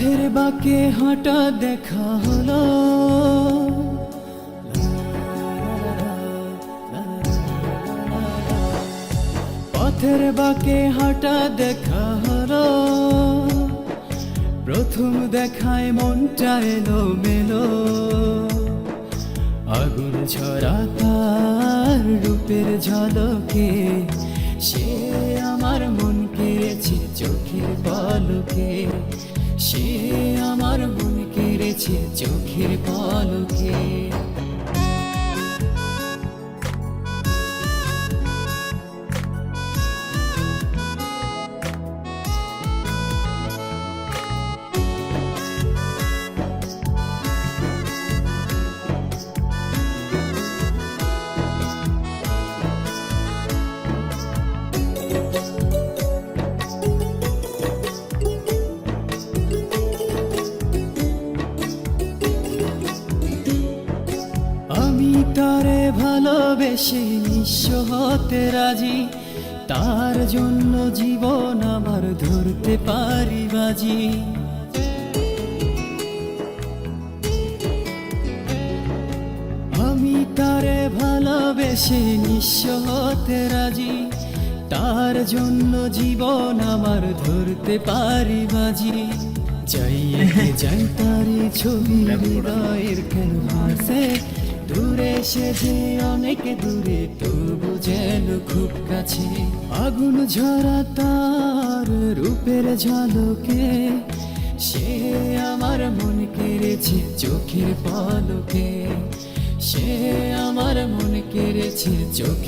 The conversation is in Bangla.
পথের বাঁকে হঠাৎ দেখা হলো। পথের বাঁকে হঠাৎ দেখা হলো। প্রথম দেখায় মনটা এলো মেলো আগুন ছড়া তার রূপের ঝলকে সে আমার মন কেড়েছে চোখের পলকে সে আমার মন কেড়েছে চোখের পলকে। আমি তারে ভালোবেসে নিঃস্ব হতে রাজি। তার জন্য জীবন আমার ধরতে পারি বাজি। আমি তারে ভালোবেসে নিঃস্ব হতে রাজি। তার জন্য জীবন আমার ধরতে পারি বাজি। যাই একে যাই তারি ছবি হৃদয়ের ক্যানভাসে দূরে সে যে অনেক দূরে, তবু যেন খুব কাছে। আগুন ঝরা তার রূপের ঝলকে, সে আমার মন কেড়েছে চোখের পলকে। সে আমার মন কেড়েছে চোখের